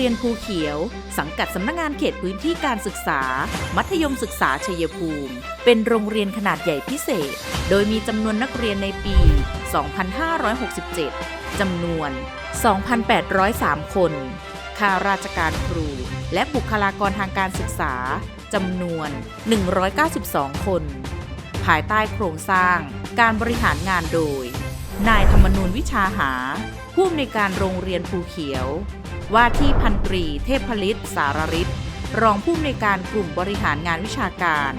รงเรียนภูเขียว สังกัดสำนักงานเขตพื้นที่การศึกษา มัธยมศึกษาชัยภูมิ เป็นโรงเรียนขนาดใหญ่พิเศษ โดยมีจำนวนนักเรียนในปี 2567 จำนวน 2,803 คน ข้าราชการครู และบุคลากรทางการศึกษา จำนวน 192 คน ภายใต้โครงสร้างการบริหารงานโดย นายธรรมนูญวิชาหา ผู้อำนวยการโรงเรียนภูเขียว ว่าที่พันตรีเทพลิตสารริศรองผู้อำนวยการกลุ่มบริหารงานวิชาการ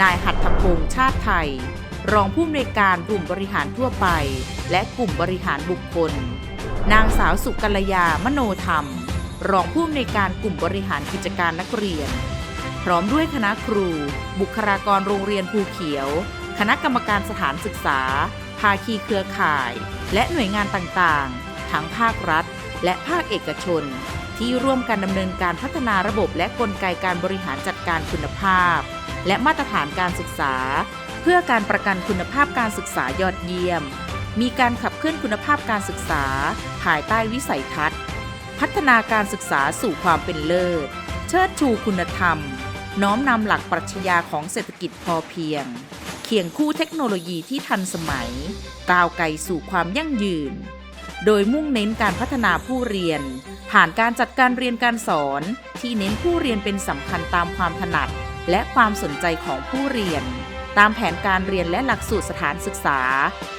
นายหัตถพงษ์ชาติไทย รองผู้อำนวยการกลุ่มบริหารทั่วไป และกลุ่มบริหารบุคคล นางสาวสุกัลยามโนธรรม รองผู้อำนวยการกลุ่มบริหารกิจการนักเรียน พร้อมด้วยคณะครู บุคลากรโรงเรียนภูเขียว คณะกรรมการสถานศึกษา ภาคีเครือข่าย และหน่วยงานต่างๆ ทั้งภาครัฐ และภาคเอกชน ที่ร่วมกันดำเนินการพัฒนาระบบและกลไกการบริหารจัดการคุณภาพ และมาตรฐานการศึกษา เพื่อการประกันคุณภาพการศึกษายอดเยี่ยม มีการขับเคลื่อนคุณภาพการศึกษา ภายใต้วิสัยทัศน์ พัฒนาการศึกษาสู่ความเป็นเลิศ เชิดชูคุณธรรม น้อมนำหลักปรัชญาของเศรษฐกิจพอเพียง เคียงคู่เทคโนโลยีที่ทันสมัย ก้าวไกลสู่ความยั่งยืน โดยมุ่งเน้นการพัฒนาผู้เรียน ผ่านการจัดการเรียนการสอน ที่เน้นผู้เรียนเป็นสำคัญตามความถนัด และความสนใจของผู้เรียน ตามแผนการเรียนและหลักสูตรสถานศึกษา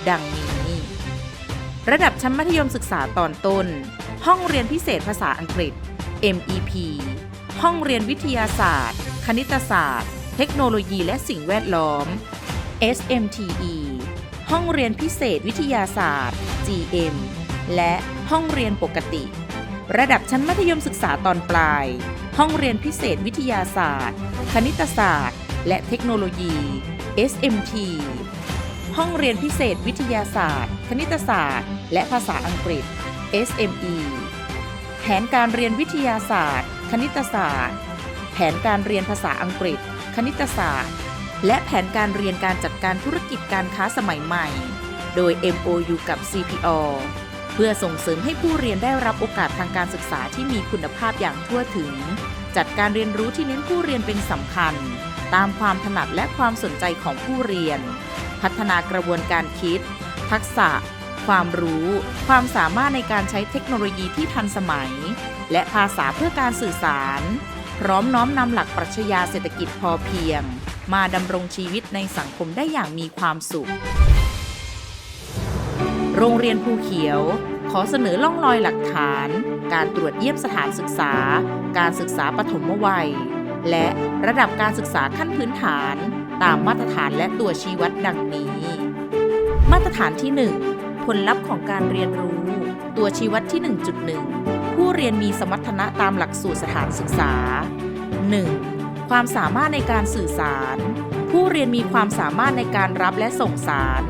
ดังนี้ ระดับชั้นมัธยมศึกษาตอนต้น ห้องเรียนพิเศษภาษาอังกฤษ MEP ห้องเรียนวิทยาศาสตร์ คณิตศาสตร์ เทคโนโลยีและสิ่งแวดล้อม SMTE ห้องเรียนพิเศษวิทยาศาสตร์ GM และห้องเรียนปกติ ระดับชั้นมัธยมศึกษาตอนปลาย ห้องเรียนพิเศษวิทยาศาสตร์ คณิตศาสตร์ และเทคโนโลยี SMT ห้องเรียนพิเศษวิทยาศาสตร์ คณิตศาสตร์ และภาษาอังกฤษ SME แผนการเรียนวิทยาศาสตร์ คณิตศาสตร์ แผนการเรียนภาษาอังกฤษ คณิตศาสตร์ และแผนการเรียนการจัดการธุรกิจการค้าสมัยใหม่ โดย MOU กับ CPO เพื่อส่งเสริมให้ผู้เรียนได้รับโอกาสทางการศึกษาที่มีคุณภาพอย่างทั่วถึง จัดการเรียนรู้ที่เน้นผู้เรียนเป็นสำคัญ ตามความถนัดและความสนใจของผู้เรียน พัฒนากระบวนการคิด ทักษะ ความรู้ ความสามารถในการใช้เทคโนโลยีที่ทันสมัย และภาษาเพื่อการสื่อสาร พร้อมน้อมนำหลักปรัชญาเศรษฐกิจพอเพียง มาดำรงชีวิตในสังคมได้อย่างมีความสุข โรงเรียนภูเขียว ขอเสนอล่องรอยหลักฐาน การตรวจเยี่ยมสถานศึกษา การศึกษาปฐมวัย และระดับการศึกษาขั้นพื้นฐาน ตามมาตรฐานและตัวชี้วัดดังนี้ มาตรฐานที่ 1 ผลลัพธ์ของการเรียนรู้ ตัวชี้วัดที่ 1.1 ผู้เรียนมีสมรรถนะตามหลักสูตรสถานศึกษา 1. ความสามารถในการสื่อสาร ผู้เรียนมีความสามารถในการรับและส่งสาร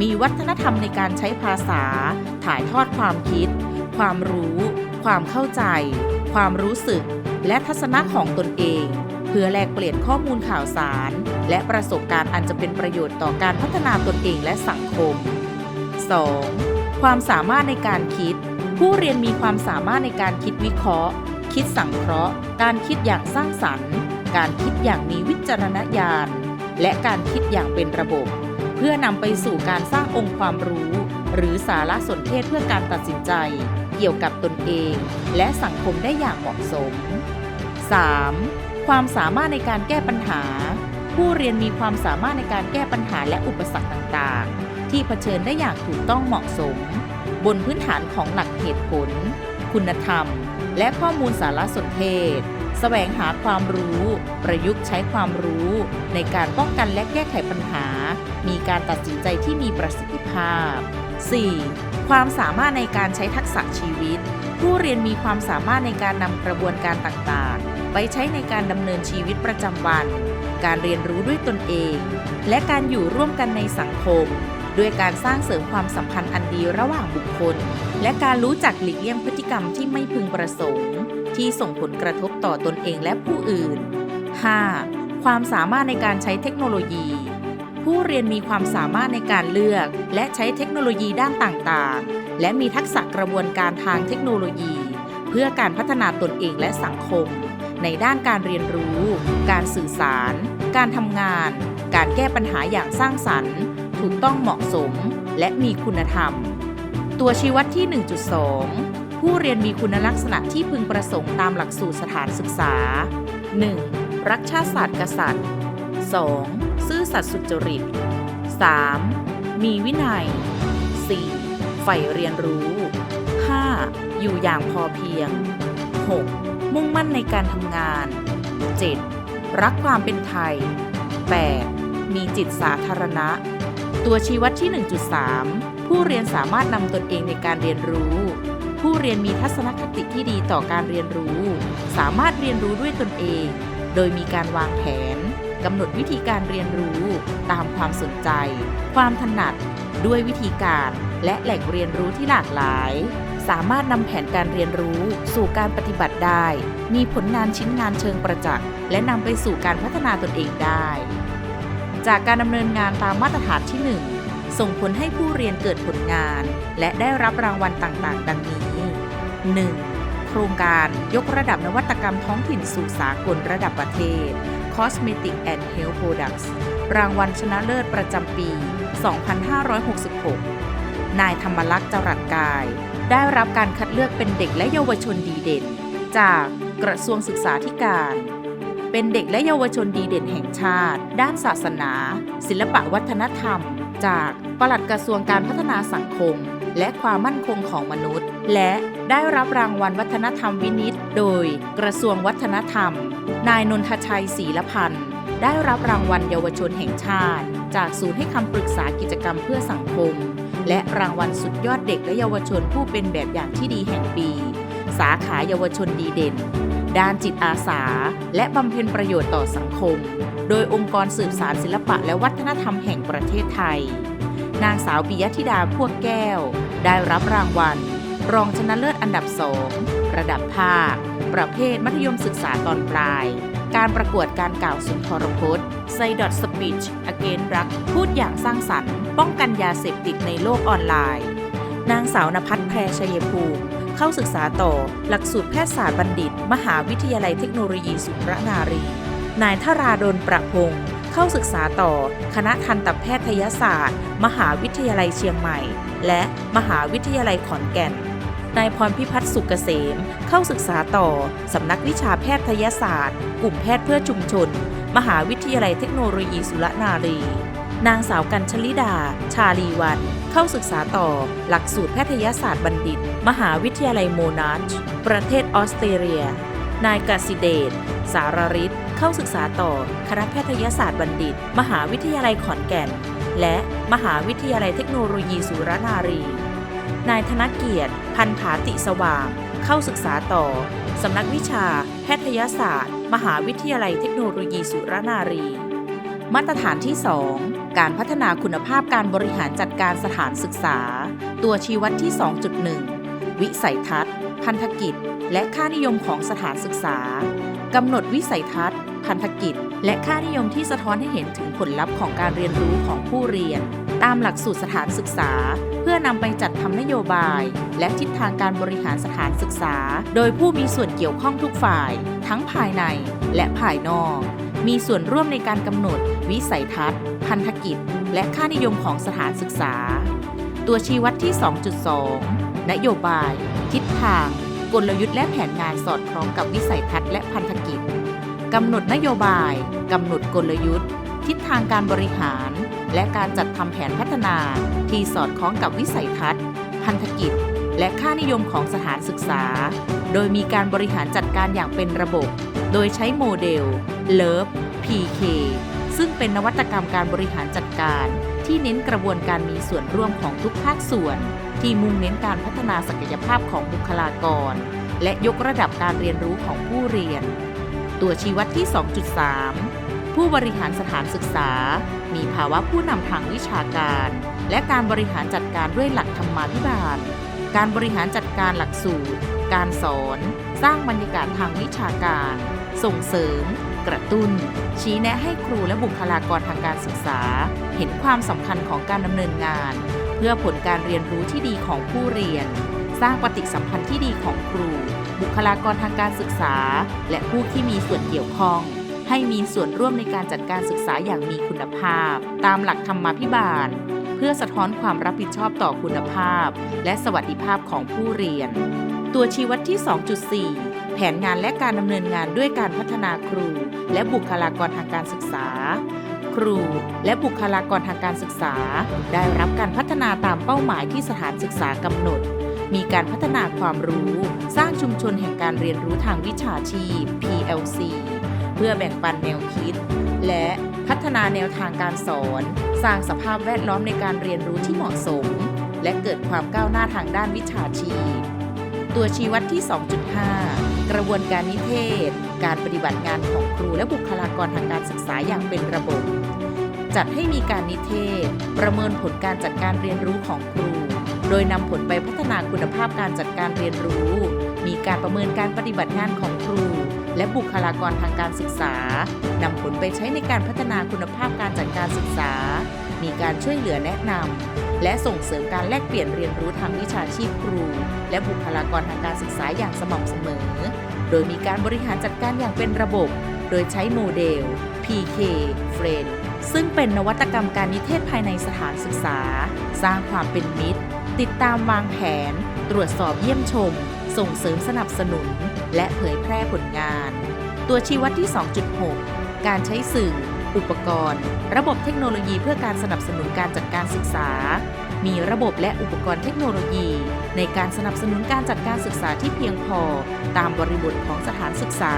มีวัฒนธรรมในการใช้ภาษา ถ่ายทอดความคิด ความรู้ ความเข้าใจ ความรู้สึก และทัศนะของตนเอง เพื่อแลกเปลี่ยนข้อมูลข่าวสาร และประสบการณ์อันจะเป็นประโยชน์ต่อการพัฒนาตนเองและสังคม 2. ความสามารถในการคิด ผู้เรียนมีความสามารถในการคิดวิเคราะห์ คิดสังเคราะห์ การคิดอย่างสร้างสรรค์ การคิดอย่างมีวิจารณญาณ และการคิดอย่างเป็นระบบ พื่อนำไปสู่การสร้างองค์ความรู้ หรือสารสนเทศเพื่อการตัดสินใจ เกี่ยวกับตนเอง และสังคมได้อย่างเหมาะสม 3. ความสามารถในการแก้ปัญหา ผู้เรียนมีความสามารถในการแก้ปัญหาและอุปสรรคต่างๆ ที่เผชิญได้อย่างถูกต้องเหมาะสม บนพื้นฐานของหลักเหตุผล คุณธรรม และข้อมูลสารสนเทศ แสวงหาความรู้ ประยุกต์ใช้ความรู้ในการป้องกันและแก้ไขปัญหา มีการตัดสินใจที่มีประสิทธิภาพ 4. ความสามารถในการใช้ทักษะชีวิต ผู้เรียนมีความสามารถในการนำกระบวนการต่างๆ ไปใช้ในการดำเนินชีวิตประจำวัน การเรียนรู้ด้วยตนเอง และการอยู่ร่วมกันในสังคม ด้วยการสร้างเสริมความสัมพันธ์อันดีระหว่างบุคคล และการรู้จักหลีกเลี่ยงพฤติกรรมที่ไม่พึงประสงค์ ที่ส่งผลกระทบต่อตนเองและผู้อื่น 5. ความสามารถในการใช้เทคโนโลยี ผู้เรียนมีความสามารถในการเลือก และใช้เทคโนโลยีด้านต่างๆ และมีทักษะกระบวนการทางเทคโนโลยี เพื่อการพัฒนาตนเองและสังคม ในด้านการเรียนรู้ การสื่อสาร การทำงาน การแก้ปัญหาอย่างสร้างสรรค์ ถูกต้องเหมาะสม และมีคุณธรรม ตัวชี้วัดที่ 1.2 ผู้เรียนมีคุณลักษณะที่พึงประสงค์ตามหลักสูตรสถานศึกษา 1. รักชาติศาสตร์กษัตริย์ 2. ซื่อสัตย์สุจริต 3. มีวินัย 4. ใฝ่เรียนรู้ 5. อยู่อย่างพอเพียง 6. มุ่งมั่นในการทำงาน 7. รักความเป็นไทย 8. มีจิตสาธารณะ ตัวชี้วัดที่ 1.3 ผู้เรียนสามารถนำตนเองในการเรียนรู้ ผู้เรียนมีทัศนคติที่ดีต่อการเรียนรู้ สามารถเรียนรู้ด้วยตนเอง โดยมีการวางแผนกำหนดวิธีการเรียนรู้ ตามความสนใจ ความถนัด ด้วยวิธีการ และแหล่งเรียนรู้ที่หลากหลาย สามารถนำแผนการเรียนรู้สู่การปฏิบัติได้ มีผลงานชิ้นงานเชิงประจักษ์ และนำไปสู่การพัฒนาตนเองได้ จากการดำเนินงานตามมาตรฐานที่ 1 ส่งผลให้ผู้เรียนเกิดผลงาน และได้รับรางวัลต่างๆ ดังนี้ 1. โครงการยกระดับนวัตกรรมท้องถิ่นสู่สากลระดับประเทศ Cosmetic and Health Products รางวัลชนะเลิศประจำปี 2566 นายธรรมลักษณ์จรัสกาย ได้รับการคัดเลือกเป็นเด็กและเยาวชนดีเด่น จากกระทรวงศึกษาธิการ เป็นเด็กและเยาวชนดีเด่นแห่งชาติ ด้านศาสนา ศิลปะวัฒนธรรม จากปลัดกระทรวงการพัฒนาสังคม และความมั่นคงของมนุษย์ และได้รับรางวัลวัฒนธรรมวินิต โดยกระทรวงวัฒนธรรม นายนนทชัยศรีละพันธ์ได้รับรางวัลเยาวชนแห่งชาติ จากศูนย์ให้คำปรึกษากิจกรรมเพื่อสังคม และรางวัลสุดยอดเด็กและเยาวชนผู้เป็นแบบอย่างที่ดีแห่งปี สาขาเยาวชนดีเด่น ด้านจิตอาสา และบำเพ็ญประโยชน์ต่อสังคม โดยองค์กรสืบสารศิลปะและวัฒนธรรมแห่งประเทศไทย นางสาวปิยธิดาพวกแก้ว ได้รับรางวัล รองชนะเลิศอันดับสองระดับภาค ประเภทมัธยมศึกษาตอนปลาย การประกวดการกล่าวสุนทรพจน์ s i d o t Speech Against รักพูดอย่างสร้างสรรค์ ป้องกันยาเสพติดในโลกออนไลน์ นางสาวนภัทรแพรชัยภูมิเข้าศึกษาต่อหลักสูตรแพทยศาสตร์บัณฑิต มหาวิทยาลัยเทคโนโลยีสุรนารี นายธราดลประพงศ์ เข้าศึกษาต่อคณะทันตแพทยศาสตร์ มหาวิทยาลัยเชียงใหม่ และมหาวิทยาลัยขอนแก่นนายพรพิพัฒน์สุกเกษม เข้าศึกษาต่อ สำนักวิชาแพทยศาสตร์ กลุ่มแพทย์เพื่อชุมชน มหาวิทยาลัยเทคโนโลยีสุรนารี นางสาวกัญชลิดา ชาลีวัน เข้าศึกษาต่อ หลักสูตรแพทยศาสตร์บัณฑิต มหาวิทยาลัยโมนาช ประเทศออสเตรเลีย นายกสิเดช สารริศ เข้าศึกษาต่อคณะแพทยศาสตร์บัณฑิต มหาวิทยาลัยขอนแก่น และมหาวิทยาลัยเทคโนโลยีสุรนารี นายธนเกียรติ พันธาติสว่าง เข้าศึกษาต่อ สำนักวิชา แพทยศาสตร์ มหาวิทยาลัยเทคโนโลยีสุรนารี มาตรฐานที่ 2 การพัฒนาคุณภาพการบริหารจัดการสถานศึกษา ตัวชี้วัดที่ 2.1 วิสัยทัศน์ พันธกิจ และค่านิยมของสถานศึกษา กำหนดวิสัยทัศน์ พันธกิจ และค่านิยมที่สะท้อนให้เห็นถึงผลลัพธ์ของการเรียนรู้ของผู้เรียน ตามหลักสูตรสถานศึกษา เพื่อนำไปจัดทำนโยบาย และทิศทางการบริหารสถานศึกษา โดยผู้มีส่วนเกี่ยวข้องทุกฝ่าย ทั้งภายในและภายนอก มีส่วนร่วมในการกำหนด วิสัยทัศน์ พันธกิจ และค่านิยมของสถานศึกษา ตัวชี้วัดที่ 2.2 นโยบาย ทิศทาง กลยุทธ์และแผนงานสอดคล้องกับวิสัยทัศน์และพันธกิจกำหนดนโยบายกำหนดกลยุทธ์ ทิศทางการบริหาร และการจัดทำแผนพัฒนาที่สอดคล้องกับวิสัยทัศน์ พันธกิจ และค่านิยมของสถานศึกษา โดยมีการบริหารจัดการอย่างเป็นระบบ โดยใช้โมเดล LOVE PK ซึ่งเป็นนวัตกรรมการบริหารจัดการ ที่เน้นกระบวนการมีส่วนร่วมของทุกภาคส่วน ที่มุ่งเน้นการพัฒนาศักยภาพของบุคลากร และยกระดับการเรียนรู้ของผู้เรียน ตัวชี้วัดที่ 2.3 ผู้บริหารสถานศึกษา มีภาวะผู้นำทางวิชาการ และการบริหารจัดการด้วยหลักธรรมาภิบาล การบริหารจัดการหลักสูตร การสอน สร้างบรรยากาศทางวิชาการ ส่งเสริม กระตุ้น ชี้แนะให้ครูและบุคลากรทางการศึกษา เห็นความสำคัญของการดำเนินงาน เพื่อผลการเรียนรู้ที่ดีของผู้เรียน สร้างปฏิสัมพันธ์ที่ดีของครู บุคลากรทางการศึกษา และผู้ที่มีส่วนเกี่ยวข้อง ให้มีส่วนร่วมในการจัดการศึกษาอย่างมีคุณภาพ ตามหลักธรรมาภิบาล เพื่อสะท้อนความรับผิดชอบต่อคุณภาพ และสวัสดิภาพของผู้เรียน ตัวชี้วัดที่ 2.4 นงานและการดำเนินงานด้วยการพัฒนาครู และบุคลากรทางการศึกษา ครู และบุคลากรทางการศึกษา ได้รับการพัฒนาตามเป้าหมายที่สถานศึกษากำหนด มีการพัฒนาความรู้ สร้างชุมชนแห่งการเรียนรู้ทางวิชาชีพ PLC เพื่อแบ่งปันแนวคิด และพัฒนาแนวทางการสอน สร้างสภาพแวดล้อมในการเรียนรู้ที่เหมาะสม และเกิดความก้าวหน้าทางด้านวิชาชีพ ตัวชี้วัดที่ 2.5 กระบวนการนิเทศ การปฏิบัติงานของครูและบุคลากรทางการศึกษาอย่างเป็นระบบ จัดให้มีการนิเทศ ประเมินผลการจัดการเรียนรู้ของครู โดยนำผลไปพัฒนาคุณภาพการจัดการเรียนรู้ มีการประเมินการปฏิบัติงานของครู และบุคลากรทางการศึกษานำผลไปใช้ในการพัฒนาคุณภาพการจัดการศึกษา มีการช่วยเหลือแนะนำ และส่งเสริมการแลกเปลี่ยนเรียนรู้ทางวิชาชีพครู และบุคลากรทางการศึกษาอย่างสม่ำเสมอ โดยมีการบริหารจัดการอย่างเป็นระบบ โดยใช้โมเดล PK f r i e n d ซึ่งเป็นนวัตกรรมการนิเทศภายในสถานศึกษา สร้างความเป็นมิตร ติดตามวางแผน ตรวจสอบเยี่ยมชม ส่งเสริมสนับสนุน และเผยแพร่ผลงาน ตัวชี้วัดที่ 2.6 การใช้สื่อ อุปกรณ์ ระบบเทคโนโลยีเพื่อการสนับสนุนการจัดการศึกษา มีระบบและอุปกรณ์เทคโนโลยี ในการสนับสนุนการจัดการศึกษาที่เพียงพอ ตามบริบทของสถานศึกษา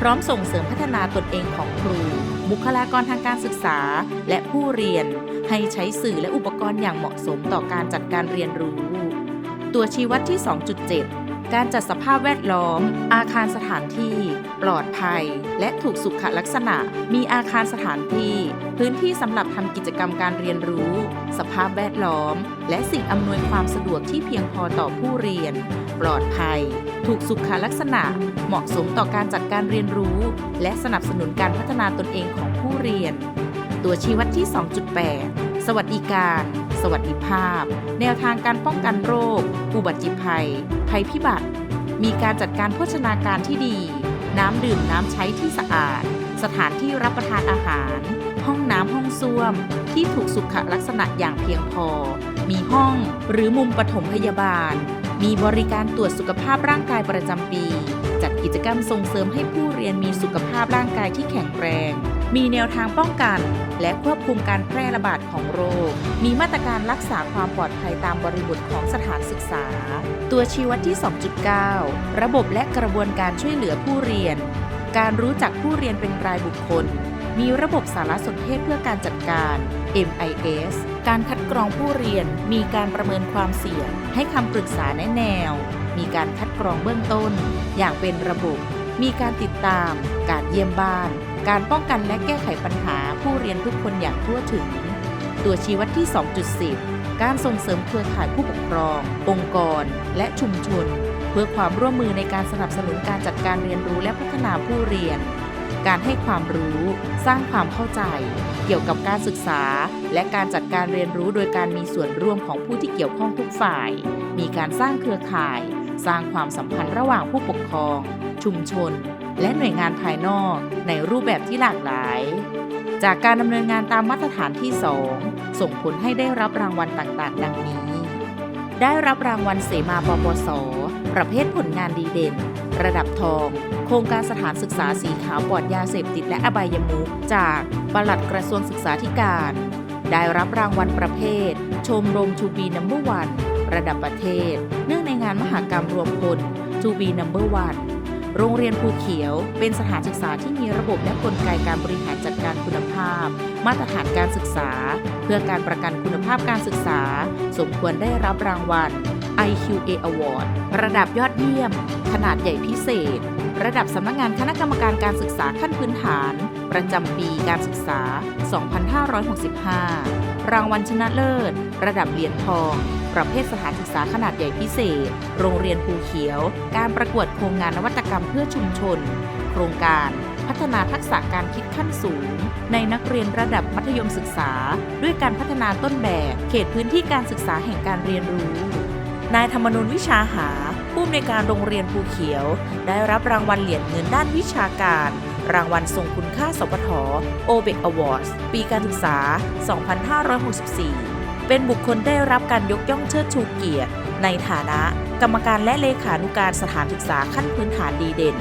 พร้อมส่งเสริมพัฒนาตนเองของครู บุคลากรทางการศึกษา และผู้เรียน ให้ใช้สื่อและอุปกรณ์อย่างเหมาะสมต่อการจัดการเรียนรู้ ตัวชี้วัดที่ 2.7 การจัดสภาพแวดล้อม อาคารสถานที่ ปลอดภัย และถูกสุขลักษณะ มีอาคารสถานที่ พื้นที่สำหรับทำกิจกรรมการเรียนรู้ สภาพแวดล้อม และสิ่งอำนวยความสะดวกที่เพียงพอต่อผู้เรียน ปลอดภัย ถูกสุขลักษณะ เหมาะสมต่อการจัดการเรียนรู้ และสนับสนุนการพัฒนาตนเองของผู้เรียน ตัวชี้วัดที่ 2.8 สวัสดิการ สวัสดิภาพ แนวทางการป้องกันโรค อุบัติภัย ภัยพิบัติ มีการจัดการโภชนาการที่ดี น้ำดื่มน้ำใช้ที่สะอาด สถานที่รับประทานอาหาร ห้องน้ำห้องส้วม ที่ถูกสุขลักษณะอย่างเพียงพอ มีห้องหรือมุมปฐมพยาบาล มีบริการตรวจสุขภาพร่างกายประจำปี จัดกิจกรรมส่งเสริมให้ผู้เรียนมีสุขภาพร่างกายที่แข็งแรง มีแนวทางป้องกัน และควบคุมการแพร่ระบาดของโรค มีมาตรการรักษาความปลอดภัยตามบริบทของสถานศึกษา ตัวชี้วัดที่ 2.9 ระบบและกระบวนการช่วยเหลือผู้เรียน การรู้จักผู้เรียนเป็นรายบุคคล มีระบบสารสนเทศเพื่อการจัดการ MIS การคัดกรองผู้เรียน มีการประเมินความเสี่ยง ให้คำปรึกษาแนะแนว มีการคัดกรองเบื้องต้น อย่างเป็นระบบ มีการติดตาม การเยี่ยมบ้าน การป้องกันและแก้ไขปัญหาผู้เรียนทุกคนอย่างทั่วถึง ตัวชี้วัดที่ 2.10 การส่งเสริมเครือข่ายผู้ปกครอง องค์กร และชุมชน เพื่อความร่วมมือในการสนับสนุนการจัดการเรียนรู้และพัฒนาผู้เรียน การให้ความรู้ สร้างความเข้าใจ เกี่ยวกับการศึกษา และการจัดการเรียนรู้โดยการมีส่วนร่วมของผู้ที่เกี่ยวข้องทุกฝ่าย มีการสร้างเครือข่าย สร้างความสัมพันธ์ระหว่างผู้ปกครอง ชุมชน และหน่วยงานภายนอกในรูปแบบที่หลากหลาย จากการดำเนินงานตามมาตรฐานที่ 2 ส่งผลให้ได้รับรางวัลต่างๆ ดังนี้ ได้รับรางวัลเสมาปปส ประเภทผลงานดีเด่น ระดับทอง โครงการสถานศึกษาสีขาวปลอดยาเสพติดและอบายมุขจากปลัดกระทรวงศึกษาธิการ ได้รับรางวัลประเภท ชมรมทูบีนัมเบอร์วันระดับประเทศ เนื่องในงานมหากรรมรวมพลทูบีนัมเบอร์วัน โรงเรียนภูเขียว เป็นสถานศึกษาที่มีระบบและกลไกการบริหารจัดการคุณภาพ มาตรฐานการศึกษา เพื่อการประกันคุณภาพการศึกษา สมควรได้รับรางวัล IQA Award ระดับยอดเยี่ยม ขนาดใหญ่พิเศษ ระดับสำนักงานคณะกรรมการการศึกษาขั้นพื้นฐาน ประจำปีการศึกษา 2565 รางวัลชนะเลิศ ระดับเหรียญทอง ประเภทสถานศึกษาขนาดใหญ่พิเศษ โรงเรียนภูเขียว การประกวดโครงงานนวัตกรรมเพื่อชุมชน โครงการพัฒนาทักษะการคิดขั้นสูง ในนักเรียนระดับมัธยมศึกษา ด้วยการพัฒนาต้นแบบ เขตพื้นที่การศึกษาแห่งการเรียนรู้ นายธรรมนูญวิชาหา ผู้อำนวยการโรงเรียนภูเขียว ได้รับรางวัลเหรียญเงินด้านวิชาการ รางวัลทรงคุณค่าสปทโอเบกอวอร์ดปีการศึกษา 2564 เป็นบุคคลได้รับการยกย่องเชิดชูเกียรติ ในฐานะ กรรมการและเลขานุการสถานศึกษาขั้นพื้นฐานดีเด่น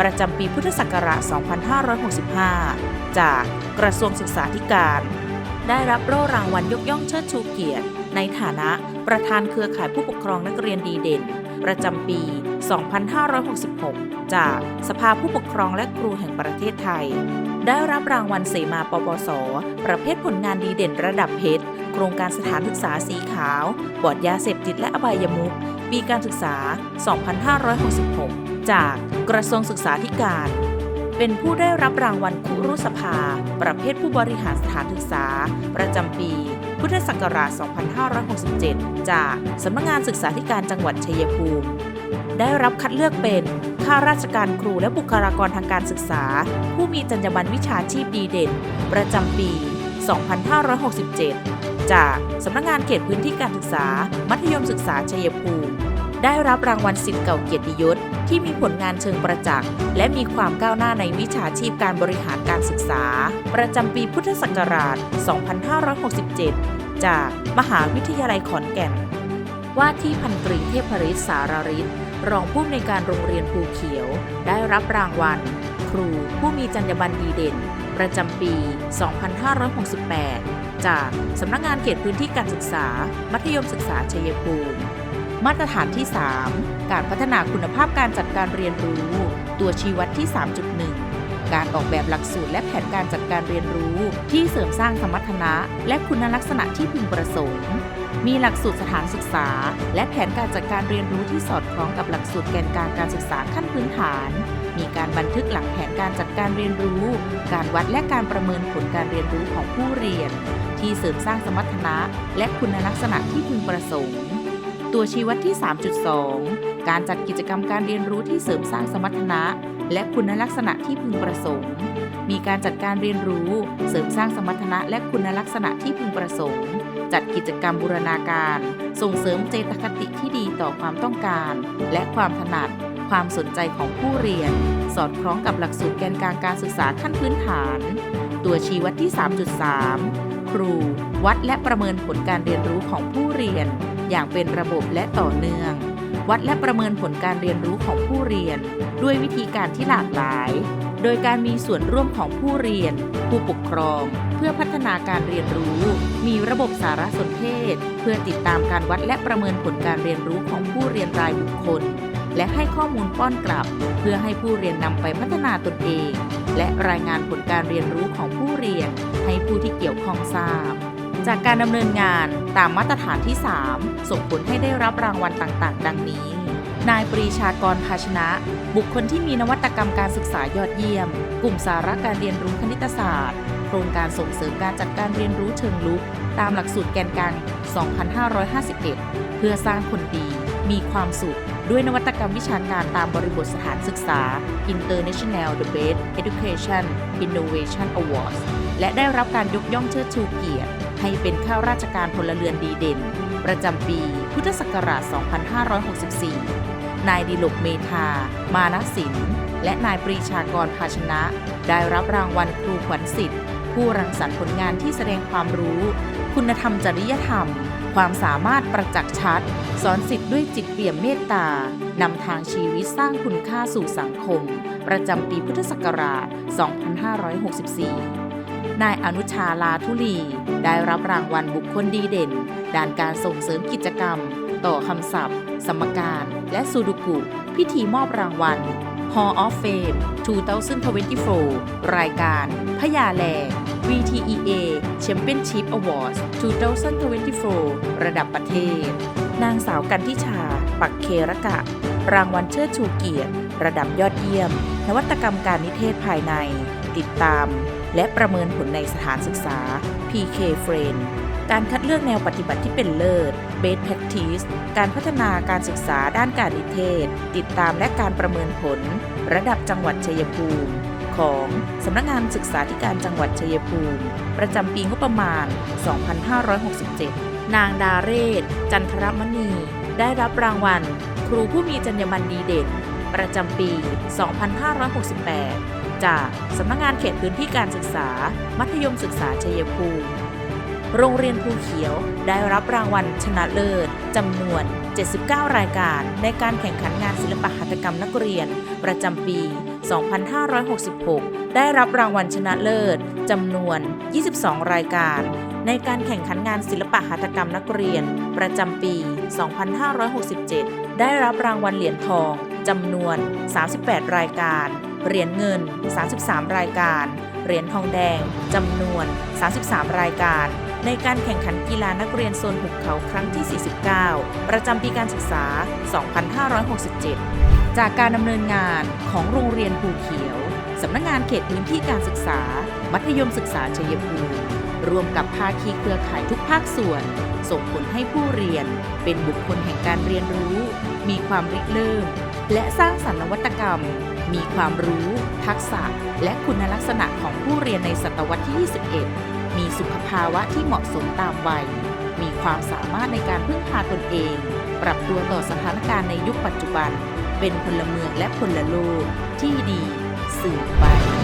ประจำปีพุทธศักราช 2565 จากกระทรวงศึกษาธิการ ได้รับโล่รางวัลยกย่องเชิดชูเกียรติ ในฐานะประธานเครือข่ายผู้ปกครองนักเรียนดีเด่น ประจำปี 2566 จากสภาผู้ปกครองและครูแห่งประเทศไทย ได้รับรางวัลเสมาปปส ประเภทผลงานดีเด่นระดับเพชร โครงการสถานศึกษาสีขาวปลอดยาเสพติดและอบายมุขปีการศึกษา 2566 จากกระทรวงศึกษาธิการ เป็นผู้ได้รับรางวัลคุรุสภา ประเภทผู้บริหารสถานศึกษา ประจำปี พุทธศักราช 2567 จากสำนักงานศึกษาธิการจังหวัดชัยภูมิ ได้รับคัดเลือกเป็นข้าราชการครูและบุคลากรทางการศึกษา ผู้มีจรรยาบรรณวิชาชีพดีเด่น ประจำปี 2567 จากสำนักงานเขตพื้นที่การศึกษา มัธยมศึกษาชัยภูมิ ได้รับรางวัลสิทธิ์เก่าเกียรติยศที่มีผลงานเชิงประจักษ์ และมีความก้าวหน้าในวิชาชีพการบริหารการศึกษา ประจำปีพุทธศักราช 2567 จากมหาวิทยาลัยขอนแก่น ว่าที่พันตรีเทพฤทธิ์สารฤทธิ์รองผู้อำนวยการโรงเรียนภูเขียว ได้รับรางวัล ครูผู้มีจรรยาบรรณดีเด่น ประจำปี 2568 จากสำนักงานเขตพื้นที่การศึกษา มัธยมศึกษาชัยภูมิ มาตรฐานที่ 3 การพัฒนาคุณภาพการจัดการเรียนรู้ ตัวชี้วัดที่ 3.1 การออกแบบหลักสูตรและแผนการจัดการเรียนรู้ ที่เสริมสร้างสมรรถนะ และคุณลักษณะที่พึงประสงค์ มีหลักสูตรสถานศึกษา และแผนการจัดการเรียนรู้ที่สอดคล้องกับหลักสูตรแกนกลางการศึกษาขั้นพื้นฐาน มีการบันทึกหลักแผนการจัดการเรียนรู้ การวัดและการประเมินผลการเรียนรู้ของผู้เรียน ที่เสริมสร้างสมรรถนะ และคุณลักษณะที่พึงประสงค์ ตัวชี้วัดที่ 3.2 การจัดกิจกรรมการเรียนรู้ที่เสริมสร้างสมรรถนะ และคุณลักษณะที่พึงประสงค์ มีการจัดการเรียนรู้ เสริมสร้างสมรรถนะ และคุณลักษณะที่พึงประสงค์ จัดกิจกรรมบูรณาการ ส่งเสริมเจตคติที่ดีต่อความต้องการ และความถนัด ความสนใจของผู้เรียน สอดคล้องกับหลักสูตรแกนกลางการศึกษาขั้นพื้นฐาน ตัวชี้วัดที่ 3.3 ครู วัดและประเมินผลการเรียนรู้ของผู้เรียน อย่างเป็นระบบและต่อเนื่อง วัดและประเมินผลการเรียนรู้ของผู้เรียน ด้วยวิธีการที่หลากหลาย โดยการมีส่วนร่วมของผู้เรียน ผู้ปกครอง เพื่อพัฒนาการเรียนรู้ มีระบบสารสนเทศ เพื่อติดตามการวัดและประเมินผลการเรียนรู้ของผู้เรียนรายบุคคล และให้ข้อมูลป้อนกลับ เพื่อให้ผู้เรียนนำไปพัฒนาตนเอง และรายงานผลการเรียนรู้ของผู้เรียน ให้ผู้ที่เกี่ยวข้องทราบ จากการดำเนินงานตามมาตรฐานที่ 3 ส่งผลให้ได้รับรางวัลต่างๆ ดังนี้ นายปรีชากรภาชนะ บุคคลที่มีนวัตกรรมการศึกษายอดเยี่ยม กลุ่มสาระการเรียนรู้คณิตศาสตร์ โครงการส่งเสริมการจัดการเรียนรู้เชิงลุก ตามหลักสูตรแกนกลาง 2551 เพื่อสร้างคนดี มีความสุข ด้วยนวัตกรรมวิชาการตามบริบทสถานศึกษา International The Best Education Innovation Awards และได้รับการยกย่องเชิดชูเกียรติ ให้เป็นข้าราชการพลเรือนดีเด่น ประจำปีพุทธศักราช 2564 นายดิลกเมธา มานะศิลป์และนายปรีชากรภาชนะ ได้รับรางวัลครูขวัญสิทธิ์ ผู้รังสรรค์ผลงานที่แสดงความรู้ คุณธรรมจริยธรรม ความสามารถประจักษ์ชัด สอนสิทธิ์ด้วยจิตเปี่ยมเมตตานำทางชีวิตสร้างคุณค่าสู่สังคม ประจำปีพุทธศักราช 2564 นายอนุชาลาทุลี ได้รับรางวัลบุคคลดีเด่น ด้านการส่งเสริมกิจกรรม ต่อคำศัพท์ สมการ และซูดุกุ พิธีมอบรางวัล Hall of Fame 2024 รายการพญาแล VTEA Championship Awards 2024 ระดับประเทศ นางสาวกันทิชา ปักเคระกะ รางวัลเชิดชูเกียรติ ระดับยอดเยี่ยม นวัตกรรมการนิเทศภายใน ติดตาม และประเมินผลในสถานศึกษา PK f r i e n d การคัดเลือกแนวปฏิบัติที่เป็นเลิศ Best Practice การพัฒนาการศึกษาด้านการนิเทศ ติดตามและการประเมินผล ระดับจังหวัดชัยภูมิ ของสำนักงานศึกษาธิการจังหวัดชัยภูมิ ประจำปีงบประมาณ 2567 นางดาเรศ จันทรมณี ได้รับรางวัลคครูผู้มีจรรยาบรรณดีเด่น ประจำปี 2568 จากสำนักงงานเขตพื้นที่การศึกษา มัธยมศึกษาชัยภูมิ โรงเรียนภูเขียวได้รับรางวัลชนะเลิศจำนวน 79 รายการ ในการแข่งขันงานศิลปะหัตถกรรมนักเรียน ประจำปี 2566 ได้รับรางวัลชนะเลิศจำนวน 22 รายการ ในการแข่งขันงานศิลปะหัตถกรรมนักเรียน ประจำปี 2567 ได้รับรางวัลเหรียญทองจำนวน 38 รายการ เหรียญเงิน 33 รายการ เหรียญทองแดงจำนวน 33 รายการ ในการแข่งขันกีฬานักเรียนโซนหุบเขาครั้งที่ 49 ประจำปีการศึกษา 2567 จากการดำเนินงานของโรงเรียนภูเขียวสำนักงงานเขตพื้นที่การศึกษา มัธยมศึกษาชัยภูมิรวมกับภาคีเครือข่ายทุกภาคส่วน ส่งผลให้ผู้เรียนเป็นบุคคลแห่งการเรียนรู้ มีความริเริ่ม และสร้างสรรค์นวัตกรรม มีความรู้ ทักษะ และคุณลักษณะของผู้เรียนในศตวรรษที่ 21 มีสุขภาวะที่เหมาะสมตามวัย มีความสามารถในการพึ่งพาตนเอง ปรับตัวต่อสถานการณ์ในยุคปัจจุบัน เป็นพลเมืองและพลโลกที่ดีสืบไป